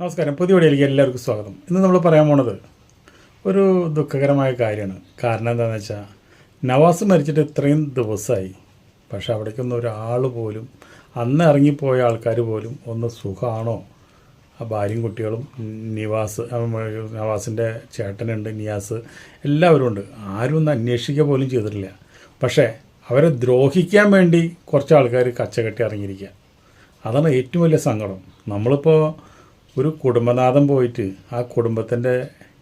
നമസ്കാരം. പുതിയ വീഡിയോയിലേക്ക് എല്ലാവർക്കും സ്വാഗതം. ഇന്ന് നമ്മൾ പറയാൻ പോണത് ഒരു ദുഃഖകരമായ കാര്യമാണ്. കാരണം എന്താണെന്ന് വെച്ചാൽ നവാസ് മരിച്ചിട്ട് ഇത്രയും ദിവസമായി പക്ഷെ അവിടേക്കൊന്നും ഒരാൾ പോലും അന്ന് ഇറങ്ങിപ്പോയ ആൾക്കാർ പോലും ഒന്ന് സുഖമാണോ ആ ഭാര്യയും കുട്ടികളും നിവാസ് നവാസിന്റെ ചേട്ടനുണ്ട് നിയാസ് എല്ലാവരും ഉണ്ട്. ആരും ഒന്ന് അന്വേഷിക്കുക പോലും ചെയ്തിട്ടില്ല. പക്ഷേ അവരെ ദ്രോഹിക്കാൻ വേണ്ടി കുറച്ച് ആൾക്കാർ കച്ചകെട്ടി ഇറങ്ങിയിരിക്കുക അതാണ് ഏറ്റവും വലിയ സങ്കടം. നമ്മളിപ്പോൾ ഒരു കുടുംബനാഥം പോയിട്ട് ആ കുടുംബത്തിന്റെ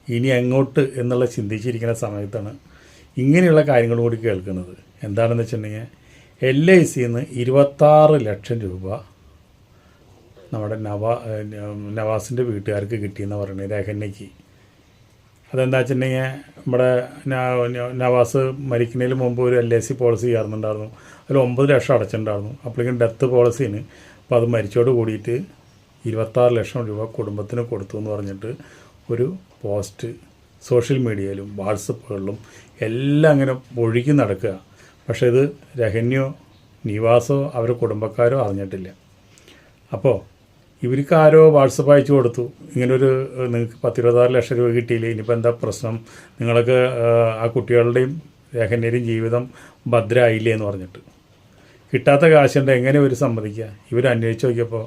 ഇനി എങ്ങോട്ട് എന്നുള്ള ചിന്തിച്ചിരിക്കുന്ന സമയത്താണ് ഇങ്ങനെയുള്ള കാര്യങ്ങൾ കൂടി കേൾക്കുന്നത്. എന്താണെന്ന് വെച്ചിട്ടുണ്ടെങ്കിൽ എൽ ഐ സിന്ന് ഇരുപത്താറ് ലക്ഷം രൂപ നമ്മുടെ നവാ നവാസിന്റെ വീട്ടുകാർക്ക് കിട്ടിയെന്ന് പറയുന്നത് രഹന്യയ്ക്ക്. അതെന്താ വെച്ചിട്ടുണ്ടെങ്കിൽ നമ്മുടെ നവാസ് മരിക്കുന്നതിന് മുമ്പ് ഒരു എൽ ഐ സി പോളിസി ചേർന്നിട്ടുണ്ടായിരുന്നു. അതിൽ ഒമ്പത് ലക്ഷം അടച്ചിട്ടുണ്ടായിരുന്നു. അപ്പോഴേക്കും ഡെത്ത് പോളിസിന് അപ്പോൾ അത് മരിച്ചോട് കൂടിയിട്ട് ഇരുപത്താറ് ലക്ഷം രൂപ കുടുംബത്തിന് കൊടുത്തു എന്ന് പറഞ്ഞിട്ട് ഒരു പോസ്റ്റ് സോഷ്യൽ മീഡിയയിലും വാട്സപ്പുകളിലും എല്ലാം അങ്ങനെ ഒഴുകി നടക്കുക. പക്ഷേ ഇത് രഹന്യോ നിവാസോ അവരുടെ കുടുംബക്കാരോ അറിഞ്ഞിട്ടില്ല. അപ്പോൾ ഇവർക്ക് ആരോ വാട്സപ്പ് അയച്ചു കൊടുത്തു. ഇങ്ങനൊരു നിങ്ങൾക്ക് പത്തിരുപത്താറ് ലക്ഷം രൂപ കിട്ടിയില്ലേ? ഇനിയിപ്പോൾ എന്താ പ്രശ്നം? നിങ്ങൾക്ക് ആ കുട്ടികളുടെയും രഹന്യരുടെയും ജീവിതം ഭദ്രമായില്ലേ എന്ന് പറഞ്ഞിട്ട്. കിട്ടാത്ത കാശുണ്ട് എങ്ങനെ ഇവർ സമ്മതിക്കുക? ഇവർ അന്വേഷിച്ച് നോക്കിയപ്പോൾ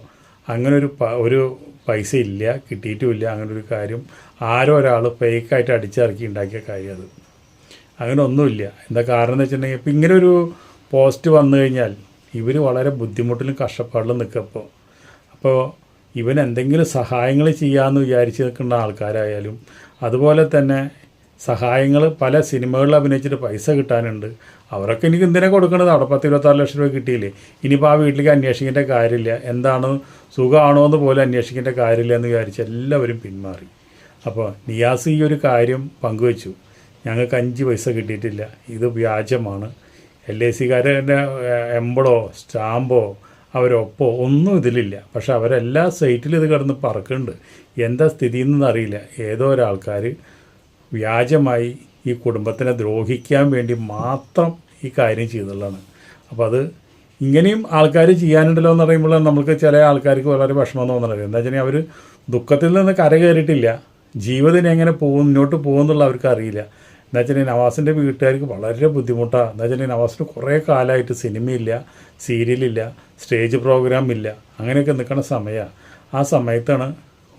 അങ്ങനെ ഒരു ഒരു പൈസ ഇല്ല കിട്ടിയിട്ടുമില്ല അങ്ങനെ ഒരു കാര്യം. ആരോ ഒരാൾ ഫേക്കായിട്ട് അടിച്ചിറക്കി ഉണ്ടാക്കിയ കാര്യം അത് അങ്ങനെ ഒന്നുമില്ല. എന്താ കാരണം എന്ന് വെച്ചിട്ടുണ്ടെങ്കിൽ ഇപ്പം ഇങ്ങനെ ഒരു പോസ്റ്റ് വന്നു കഴിഞ്ഞാൽ ഇവർ വളരെ ബുദ്ധിമുട്ടിലും കഷ്ടപ്പാടിലും നിൽക്കപ്പോൾ അപ്പോൾ ഇവൻ എന്തെങ്കിലും സഹായങ്ങൾ ചെയ്യാമെന്ന് വിചാരിച്ച് നിൽക്കുന്ന ആൾക്കാരായാലും അതുപോലെ തന്നെ സഹായങ്ങൾ പല സിനിമകളിൽ അഭിനയിച്ചിട്ട് പൈസ കിട്ടാനുണ്ട്. അവരൊക്കെ എനിക്ക് എന്തിനാ കൊടുക്കണത്? അവിടെ പത്ത് ഇരുപത്താറ് ലക്ഷം രൂപ കിട്ടിയില്ലേ? ഇനിയിപ്പോൾ ആ വീട്ടിലേക്ക് അന്വേഷിക്കേണ്ട കാര്യമില്ല. എന്താണ് സുഖമാണോ എന്ന് പോലും അന്വേഷിക്കേണ്ട കാര്യമില്ല എന്ന് വിചാരിച്ച് എല്ലാവരും പിന്മാറി. അപ്പോൾ നിയാസ് ഈ ഒരു കാര്യം പങ്കുവച്ചു. ഞങ്ങൾക്ക് അഞ്ച് പൈസ കിട്ടിയിട്ടില്ല. ഇത് വ്യാജമാണ്. എൽ ഐ സിക്കാരന്റെ എമ്പളോ സ്റ്റാമ്പോ അവരൊപ്പോ ഒന്നും ഇതിലില്ല. പക്ഷെ അവരെല്ലാ സൈറ്റിലും ഇത് കിടന്ന് പറക്കുന്നുണ്ട്. എന്താ സ്ഥിതി എന്നറിയില്ല ഏതോ ഒരാൾക്കാർ വ്യാജമായി ഈ കുടുംബത്തിനെ ദ്രോഹിക്കാൻ വേണ്ടി മാത്രം ഈ കാര്യം ചെയ്തുള്ളതാണ്. അപ്പോൾ അത് ഇങ്ങനെയും ആൾക്കാർ ചെയ്യാനുണ്ടല്ലോ എന്ന് പറയുമ്പോൾ നമുക്ക് ചില ആൾക്കാർക്ക് വളരെ വിഷമം തോന്നുന്നത്. എന്താ വെച്ചാൽ അവർ ദുഃഖത്തിൽ നിന്ന് കര കയറിയിട്ടില്ല. ജീവിതം എങ്ങനെ പോകും മുന്നോട്ട് പോകുന്നുള്ള അവർക്ക് അറിയില്ല. എന്താ വെച്ചാൽ നവാസിന്റെ വീട്ടുകാർക്ക് വളരെ ബുദ്ധിമുട്ടാണ് എന്താ വെച്ചാൽ നവാസിന് കുറേ കാലമായിട്ട് സിനിമയില്ല സീരിയലില്ല സ്റ്റേജ് പ്രോഗ്രാം ഇല്ല അങ്ങനെയൊക്കെ നിൽക്കുന്ന സമയമാണ് ആ സമയത്താണ്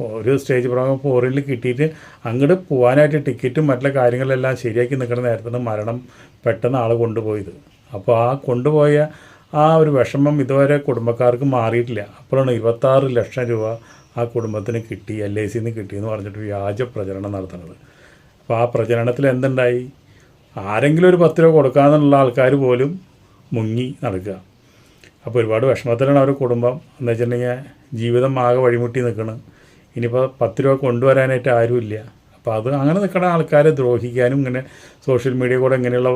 ഒരു സ്റ്റേജ് പ്രോഗ്രാം ഫോറിനിൽ കിട്ടിയിട്ട് അങ്ങോട്ട് പോകാനായിട്ട് ടിക്കറ്റും മറ്റുള്ള കാര്യങ്ങളെല്ലാം ശരിയാക്കി നിൽക്കുന്ന നേരത്താണ് മരണം പെട്ടെന്ന് ആൾ കൊണ്ടുപോയത്. അപ്പോൾ ആ കൊണ്ടുപോയ ആ ഒരു വിഷമം ഇതുവരെ കുടുംബക്കാർക്ക് മാറിയിട്ടില്ല. അപ്പോഴാണ് ഇരുപത്താറ് ലക്ഷം രൂപ ആ കുടുംബത്തിന് കിട്ടി എൽ ഐ സിന്ന് കിട്ടിയെന്ന് പറഞ്ഞിട്ട് വ്യാജ പ്രചരണം നടത്തുന്നത്. അപ്പോൾ ആ പ്രചരണത്തിൽ എന്തുണ്ടായി? ആരെങ്കിലും ഒരു പത്ത് രൂപ കൊടുക്കാമെന്നുള്ള ആൾക്കാർ പോലും മുങ്ങി നടക്കുക. അപ്പോൾ ഒരുപാട് വിഷമത്തിലാണ് അവരുടെ കുടുംബം. എന്ന് വെച്ചിട്ടുണ്ടെങ്കിൽ ജീവിതം ആകെ വഴിമുട്ടി നിൽക്കണം. ഇനിയിപ്പോൾ പത്ത് രൂപ കൊണ്ടുവരാനായിട്ട് ആരുമില്ല. അപ്പോൾ അത് അങ്ങനെ നിൽക്കുന്ന ആൾക്കാരെ ദ്രോഹിക്കാനും ഇങ്ങനെ സോഷ്യൽ മീഡിയ കൂടെ ഇങ്ങനെയുള്ള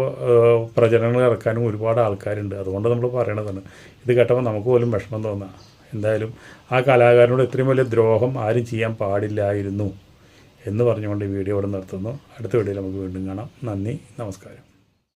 പ്രചരണങ്ങൾ ഇറക്കാനും ഒരുപാട് ആൾക്കാരുണ്ട്. അതുകൊണ്ട് നമ്മൾ പറയണതാണ്. ഇത് കേട്ടപ്പോൾ നമുക്ക് പോലും വിഷമം തോന്നാം. എന്തായാലും ആ കലാകാരനോട് ഇത്രയും വലിയ ദ്രോഹം ആരും ചെയ്യാൻ പാടില്ലായിരുന്നു എന്ന് പറഞ്ഞുകൊണ്ട് ഈ വീഡിയോ ഇവിടെ നിർത്തുന്നു. അടുത്ത വീഡിയോയിൽ നമുക്ക് വീണ്ടും കാണാം. നന്ദി നമസ്കാരം.